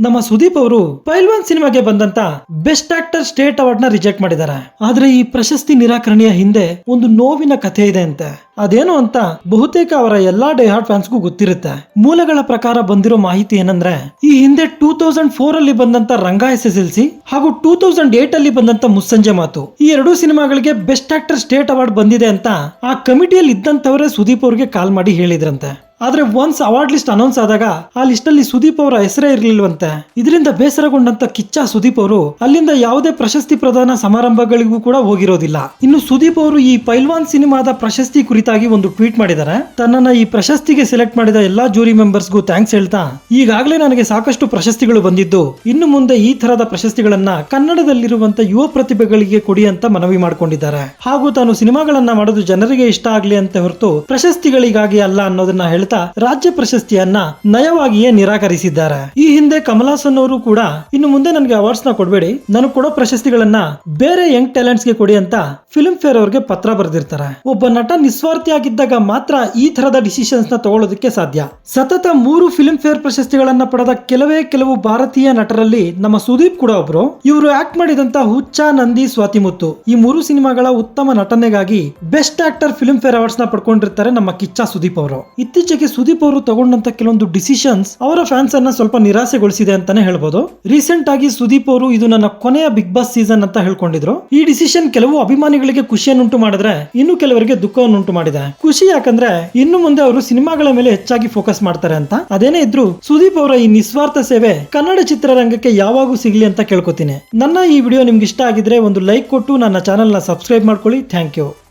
ನಮ್ಮ ಸುದೀಪ್ ಅವರು ಪೈಲ್ವಾನ್ ಸಿನಿಮಾಗೆ ಬಂದಂತ ಬೆಸ್ಟ್ ಆಕ್ಟರ್ ಸ್ಟೇಟ್ ಅವಾರ್ಡ್ನ ರಿಜೆಕ್ಟ್ ಮಾಡಿದ್ದಾರೆ. ಆದ್ರೆ ಈ ಪ್ರಶಸ್ತಿ ನಿರಾಕರಣೆಯ ಹಿಂದೆ ಒಂದು ನೋವಿನ ಕಥೆ ಇದೆ ಅಂತೆ. ಅದೇನು ಅಂತ ಬಹುತೇಕ ಅವರ ಎಲ್ಲಾ ಡೈಹಾರ್ಡ್ ಫ್ಯಾನ್ಸ್ಗೂ ಗೊತ್ತಿರುತ್ತೆ. ಮೂಲಗಳ ಪ್ರಕಾರ ಬಂದಿರೋ ಮಾಹಿತಿ ಏನಂದ್ರೆ, ಈ ಹಿಂದೆ ಟೂ ತೌಸಂಡ್ ಫೋರ್ ಅಲ್ಲಿ ಬಂದಂತ Ranga S S L C ಹಾಗೂ ಟೂ ತೌಸಂಡ್ ಏಟ್ ಅಲ್ಲಿ ಬಂದಂತ ಮುಸ್ಸಂಜೆ ಮಾತು, ಈ ಎರಡೂ ಸಿನಿಮಾಗಳಿಗೆ ಬೆಸ್ಟ್ ಆಕ್ಟರ್ ಸ್ಟೇಟ್ ಅವಾರ್ಡ್ ಬಂದಿದೆ ಅಂತ ಆ ಕಮಿಟಿಯಲ್ಲಿ ಇದ್ದಂತವರೇ ಸುದೀಪ್ ಅವ್ರಿಗೆ ಕಾಲ್ ಮಾಡಿ ಹೇಳಿದ್ರಂತೆ. ಆದ್ರೆ ಒನ್ಸ್ ಅವಾರ್ಡ್ ಲಿಸ್ಟ್ ಅನೌನ್ಸ್ ಆದಾಗ ಆ ಲಿಸ್ಟ್ ಅಲ್ಲಿ ಸುದೀಪ್ ಅವರ ಹೆಸರೇ ಇರಲಿಲ್ವಂತೆ. ಇದರಿಂದ ಬೇಸರಗೊಂಡಂತ ಕಿಚ್ಚ ಸುದೀಪ್ ಅವರು ಅಲ್ಲಿಂದ ಯಾವುದೇ ಪ್ರಶಸ್ತಿ ಪ್ರದಾನ ಸಮಾರಂಭಗಳಿಗೂ ಕೂಡ ಹೋಗಿರೋದಿಲ್ಲ. ಇನ್ನು ಸುದೀಪ್ ಅವರು ಈ ಪೈಲ್ವಾನ್ ಸಿನಿಮಾದ ಪ್ರಶಸ್ತಿ ಕುರಿತಾಗಿ ಒಂದು ಟ್ವೀಟ್ ಮಾಡಿದ್ದಾರೆ. ತನ್ನನ್ನ ಈ ಪ್ರಶಸ್ತಿಗೆ ಸೆಲೆಕ್ಟ್ ಮಾಡಿದ ಎಲ್ಲಾ ಜೂರಿ ಮೆಂಬರ್ಸ್ಗೂ ಥ್ಯಾಂಕ್ಸ್ ಹೇಳ್ತಾ, ಈಗಾಗಲೇ ನನಗೆ ಸಾಕಷ್ಟು ಪ್ರಶಸ್ತಿಗಳು ಬಂದಿದ್ದು, ಇನ್ನು ಮುಂದೆ ಈ ತರದ ಪ್ರಶಸ್ತಿಗಳನ್ನ ಕನ್ನಡದಲ್ಲಿರುವಂತ ಯುವ ಪ್ರತಿಭೆಗಳಿಗೆ ಕೊಡಿ ಅಂತ ಮನವಿ ಮಾಡಿಕೊಂಡಿದ್ದಾರೆ. ಹಾಗೂ ತಾನು ಸಿನಿಮಾಗಳನ್ನ ಮಾಡೋದು ಜನರಿಗೆ ಇಷ್ಟ ಆಗ್ಲಿ ಅಂತ ಹೊರತು ಪ್ರಶಸ್ತಿಗಳಿಗಾಗಿ ಅಲ್ಲ ಅನ್ನೋದನ್ನ ಹೇಳ್ತಾ ರಾಜ್ಯ ಪ್ರಶಸ್ತಿಯನ್ನ ನಯವಾಗಿಯೇ ನಿರಾಕರಿಸಿದ್ದಾರೆ. ಈ ಹಿಂದೆ ಕಮಲಾಸನ್ ಅವರು ಕೂಡ ಇನ್ನು ಮುಂದೆ ನನಗೆ ಅವಾರ್ಡ್ಸ್ನ ಕೊಡಬೇಡಿ. ನಾನು ಕೊಡೋ ಪ್ರಶಸ್ತಿಗಳನ್ನ ಬೇರೆ ಯಂಗ್ ಟ್ಯಾಲೆಂಟ್ಸ್ಗೆ ಕೊಡಿ ಅಂತ ಫಿಲ್ಮ್ ಫೇರ್ ಅವ್ರಿಗೆ ಪತ್ರ ಬರೆದಿರ್ತಾರೆ. ಒಬ್ಬ ನಟ ನಿಸ್ವಾರ್ಥಿಯಾಗಿದ್ದಾಗ ಮಾತ್ರ ಈ ತರದ ಡಿಸಿಷನ್ಸ್ನ ತಗೊಳ್ಳೋದಕ್ಕೆ ಸಾಧ್ಯ. ಸತತ ಮೂರು ಫಿಲ್ಮ್ ಫೇರ್ ಪ್ರಶಸ್ತಿಗಳನ್ನ ಪಡೆದ ಕೆಲವೇ ಕೆಲವು ಭಾರತೀಯ ನಟರಲ್ಲಿ ನಮ್ಮ ಸುದೀಪ್ ಕೂಡ ಒಬ್ರು. ಇವರು ಆಕ್ಟ್ ಮಾಡಿದಂತ ಹುಚ್ಚ, ನಂದಿ ಸ್ವಾತಿಮುತ್ತು ಈ ಮೂರು ಸಿನಿಮಾಗಳ ಉತ್ತಮ ನಟನೆಗಾಗಿ ಬೆಸ್ಟ್ ಆಕ್ಟರ್ ಫಿಲ್ಮ್ ಫೇರ್ ಅವಾರ್ಡ್ಸ್ನ ಪಡ್ಕೊಂಡಿರ್ತಾರೆ ನಮ್ಮ ಕಿಚ್ಚ ಸುದೀಪ್ ಅವರು. ಇತ್ತೀಚೆಗೆ ಸುದೀಪ್ ಅವರು ತಗೊಂಡಂತ ಕೆಲವೊಂದು ಡಿಸಿಷನ್ಸ್ ಅವರ ಫ್ಯಾನ್ಸ್ ಅನ್ನ ಸ್ವಲ್ಪ ನಿರಾಸೆಗೊಳಿಸಿದೆ ಅಂತಾನೆ ಹೇಳ್ಬೋದು. ರೀಸೆಂಟ್ ಆಗಿ ಸುದೀಪ್ ಅವರು ಇದು ನನ್ನ ಕೊನೆಯ ಬಿಗ್ ಬಾಸ್ ಸೀಸನ್ ಅಂತ ಹೇಳ್ಕೊಂಡಿದ್ರು. ಈ ಡಿಸಿಷನ್ ಕೆಲವು ಅಭಿಮಾನಿಗಳಿಗೆ ಖುಷಿಯನ್ನುಂಟು ಮಾಡಿದ್ರೆ ಇನ್ನು ಕೆಲವರಿಗೆ ದುಃಖವನ್ನುಂಟು ಮಾಡಿದೆ. ಖುಷಿ ಯಾಕಂದ್ರೆ ಇನ್ನು ಮುಂದೆ ಅವರು ಸಿನಿಮಾಗಳ ಮೇಲೆ ಹೆಚ್ಚಾಗಿ ಫೋಕಸ್ ಮಾಡ್ತಾರೆ ಅಂತ. ಅದೇನೇ ಇದ್ರು ಸುದೀಪ್ ಅವರ ಈ ನಿಸ್ವಾರ್ಥ ಸೇವೆ ಕನ್ನಡ ಚಿತ್ರರಂಗಕ್ಕೆ ಯಾವಾಗೂ ಸಿಗ್ಲಿ ಅಂತ ಕೇಳ್ಕೊತೀನಿ. ನನ್ನ ಈ ವಿಡಿಯೋ ನಿಮ್ಗೆ ಇಷ್ಟ ಆಗಿದ್ರೆ ಒಂದು ಲೈಕ್ ಕೊಟ್ಟು ನನ್ನ ಚಾನೆಲ್ನ ಸಬ್ಸ್ಕ್ರೈಬ್ ಮಾಡ್ಕೊಳ್ಳಿ. Thank you